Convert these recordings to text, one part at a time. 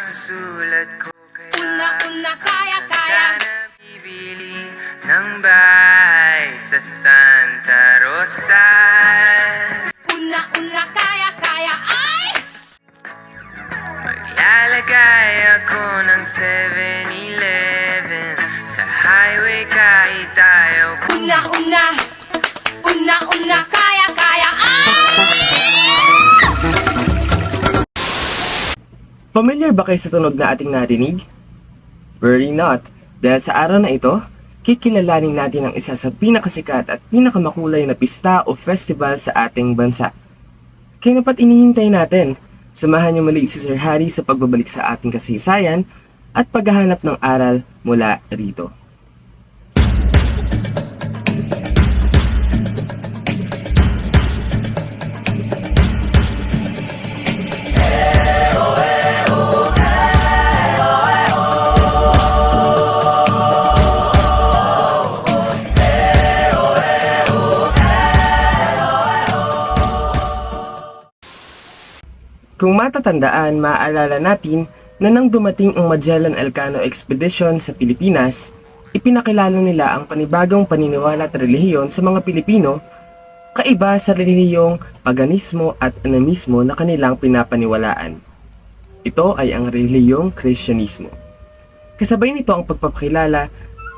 sa sulat ko kaya Una-una, kaya-kaya. Bibili ng bahay sa Santa Rosa Una-una, kaya-kaya. Ay! Maglalagay ako ng 7-Eleven Familiar ba kayo sa tunog na ating narinig? Worry not, dahil sa araw na ito, kikilalanin natin ang isa sa pinakasikat at pinakamakulay na pista o festival sa ating bansa. Kaya napat inihintay natin, samahan niyo muli si Sir Harry sa pagbabalik sa ating kasaysayan at paghahanap ng aral mula rito. Kung matatandaan, maaalala natin na nang dumating ang Magellan Elcano Expedition sa Pilipinas, ipinakilala nila ang panibagong paniniwala at relihiyon sa mga Pilipino, kaiba sa relihiyong paganismo at animismo na kanilang pinapaniwalaan. Ito ay ang relihiyong Kristyanismo. Kasabay nito ang pagpapakilala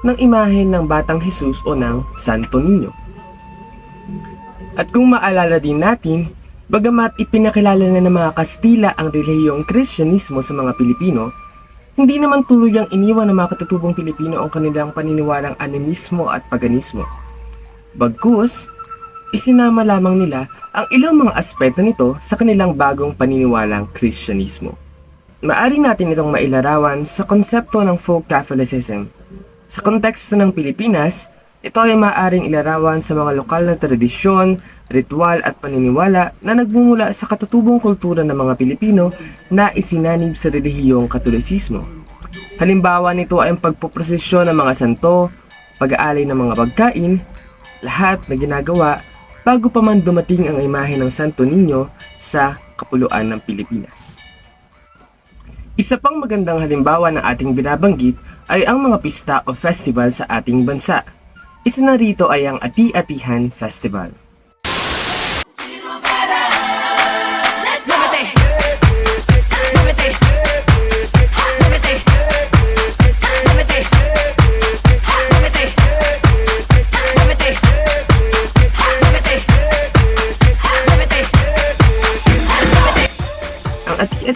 ng imahe ng Batang Jesus o ng Santo Niño. At kung maalala din natin, bagamat ipinakilala na ng mga Kastila ang relihiyong Kristyanismo sa mga Pilipino, hindi naman tuluyang iniwan ng mga katutubong Pilipino ang kanilang paniniwalang animismo at paganismo. Bagkus, isinama lamang nila ang ilang mga aspeto nito sa kanilang bagong paniniwalang Kristyanismo. Maari natin itong mailarawan sa konsepto ng folk Catholicism. Sa konteksto ng Pilipinas, ito ay maaaring ilarawan sa mga lokal na tradisyon, ritual at paniniwala na nagmumula sa katutubong kultura ng mga Pilipino na isinanib sa relihiyong katolisismo. Halimbawa nito ay ang pagpoprosesyon ng mga santo, pag-aalay ng mga pagkain, lahat na ginagawa bago pa man dumating ang imahe ng Santo Niño sa kapuluan ng Pilipinas. Isa pang magandang halimbawa ng ating binabanggit ay ang mga pista o festival sa ating bansa. Isa na rito ay ang Ati-Atihan Festival.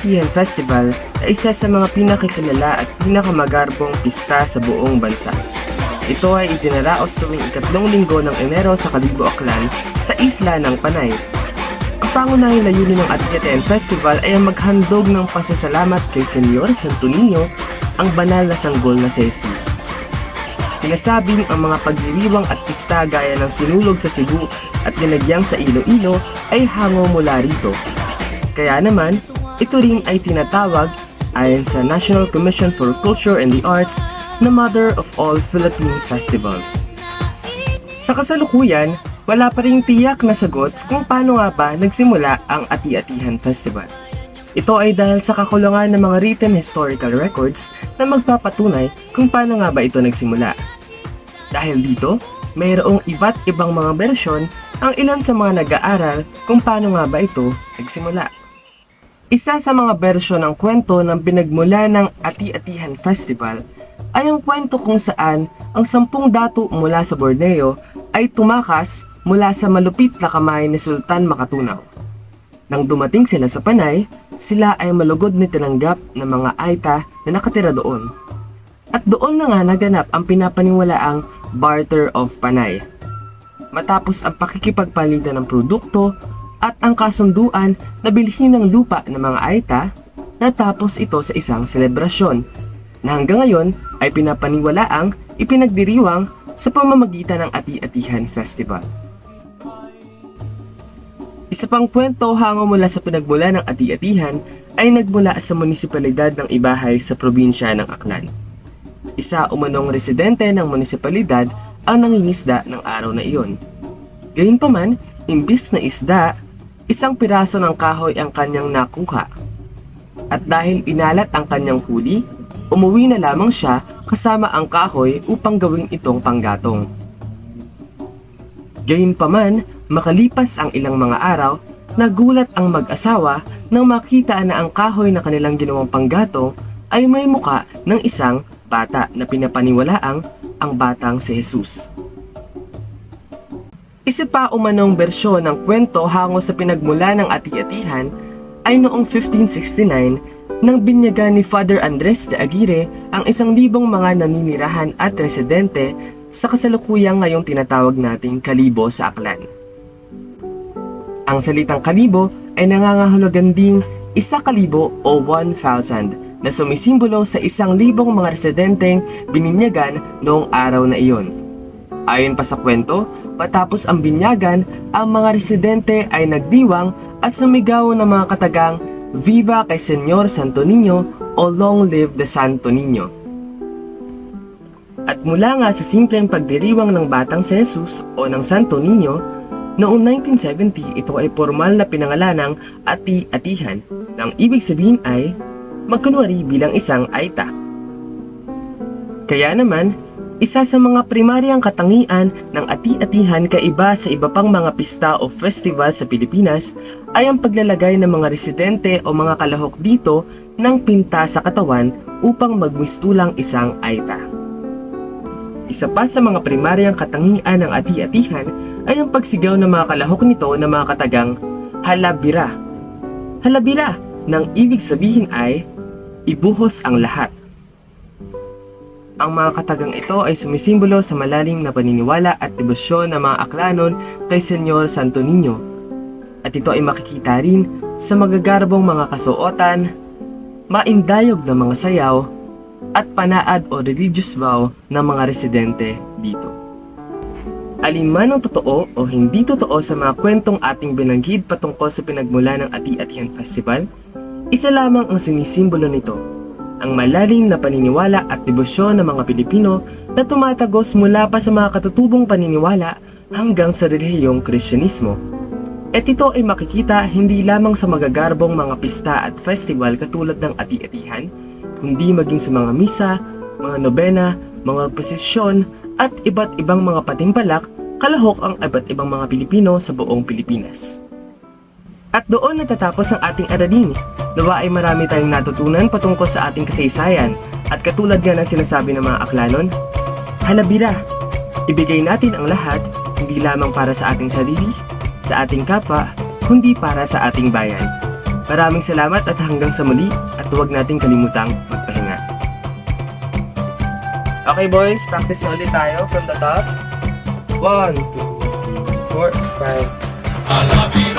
Ati-Atihan Festival ay isa sa mga pinakikilala at pinakamagarbong pista sa buong bansa. Ito ay itinaraos tuwing ikatlong linggo ng Enero sa Kalibo Aklan sa isla ng Panay. Ang pangunahing layunin ng Ati-Atihan Festival ay ang maghandog ng pasasalamat kay Senyor Santo Niño, ang banal na sanggol na si Jesus. Sinasabing ang mga pagdiriwang at pista gaya ng sinulog sa Cebu at linagyang sa Iloilo ay hango mula rito. Kaya naman, ito rin ay tinatawag ayon sa National Commission for Culture and the Arts na Mother of All Philippine Festivals. Sa kasalukuyan, wala pa ring tiyak na sagot kung paano nga ba nagsimula ang Ati-Atihan Festival. Ito ay dahil sa kakulangan ng mga written historical records na magpapatunay kung paano nga ba ito nagsimula. Dahil dito, mayroong iba't ibang mga bersyon ang ilan sa mga nag-aaral kung paano nga ba ito nagsimula. Isa sa mga bersyon ng kwento ng pinagmula ng Ati-Atihan Festival ay ang kwento kung saan ang sampung datu mula sa Borneo ay tumakas mula sa malupit na kamay ni Sultan Makatunaw. Nang dumating sila sa Panay, sila ay malugod ni tinanggap ng mga Aita na nakatira doon. At doon na nga naganap ang pinapaniwalaang Barter of Panay. Matapos ang pakikipagpalitan ng produkto at ang kasunduan na bilhin ng lupa ng mga Aita, natapos ito sa isang selebrasyon na hanggang ngayon ay pinapaniwalaang ipinagdiriwang sa pamamagitan ng Ati-Atihan Festival. Isa pang kwento hango mula sa pinagmula ng Ati-Atihan ay nagmula sa munisipalidad ng Ibahay sa probinsya ng Aklan. Isa umanong residente ng munisipalidad ang nangingisda ng araw na iyon. Gayunpaman, imbis na isda, isang piraso ng kahoy ang kanyang nakuha. At dahil inalat ang kanyang huli, umuwi na lamang siya kasama ang kahoy upang gawin itong panggatong. Gayunpaman, makalipas ang ilang mga araw, nagulat ang mag-asawa nang makita na ang kahoy na kanilang ginawang panggatong ay may muka ng isang bata na pinapaniwalaang ang batang si Jesus. Isa pa umanong bersyon ng kwento hango sa pinagmula ng ati-atihan ay noong 1569 nang binyagan ni Father Andres de Aguirre ang isang libong mga naninirahan at residente sa kasalukuyang ngayong tinatawag nating kalibo sa Aklan. Ang salitang kalibo ay nangangahulugan ding isa kalibo o 1,000 na sumisimbolo sa isang libong mga residenteng bininyagan noong araw na iyon. Ayon pa sa kwento, matapos ang binyagan, ang mga residente ay nagdiwang at sumigaw ng mga katagang Viva kay Senyor Santo Niño o Long Live the Santo Niño. At mula nga sa simpleng pagdiriwang ng batang si o ng Santo Niño, noong 1970 ito ay formal na pinangalanang ati-atihan na ang ibig sabihin ay magkunwari bilang isang aita. Kaya naman, isa sa mga primaryang katangian ng ati-atihan kaiba sa iba pang mga pista o festival sa Pilipinas ay ang paglalagay ng mga residente o mga kalahok dito ng pinta sa katawan upang magmistulang isang aita. Isa pa sa mga primaryang katangian ng ati-atihan ay ang pagsigaw ng mga kalahok nito na mga katagang halabira. Halabira nang ibig sabihin ay ibuhos ang lahat. Ang mga katagang ito ay sumisimbolo sa malalim na paniniwala at debosyon ng mga aklanon kay Senyor Santo Niño. At ito ay makikita rin sa magagarbong mga kasuotan, maindayog na mga sayaw, at panaad o religious vow ng mga residente dito. Alin man ang totoo o hindi totoo sa mga kwentong ating binanggit patungkol sa pinagmula ng Ati-Atihan Festival, isa lamang ang sinisimbolo nito ang malalim na paniniwala at debosyon ng mga Pilipino na tumatagos mula pa sa mga katutubong paniniwala hanggang sa relihiyong Kristyanismo. At ito ay makikita hindi lamang sa magagarbong mga pista at festival katulad ng ati-atihan, kundi maging sa mga misa, mga nobena, mga prosesyon at iba't ibang mga patimpalak kalahok ang iba't ibang mga Pilipino sa buong Pilipinas. At doon natatapos ang ating aralin. Nawa ay marami tayong natutunan patungkol sa ating kasaysayan. At katulad nga ng sinasabi ng mga aklanon, halabira, ibigay natin ang lahat hindi lamang para sa ating sarili, sa ating kapwa, kundi para sa ating bayan. Maraming salamat at hanggang sa muli at huwag nating kalimutang magpahinga. Okay boys, practice na ulit tayo from the top. 1, 2, 3, 4, 5, Alabira,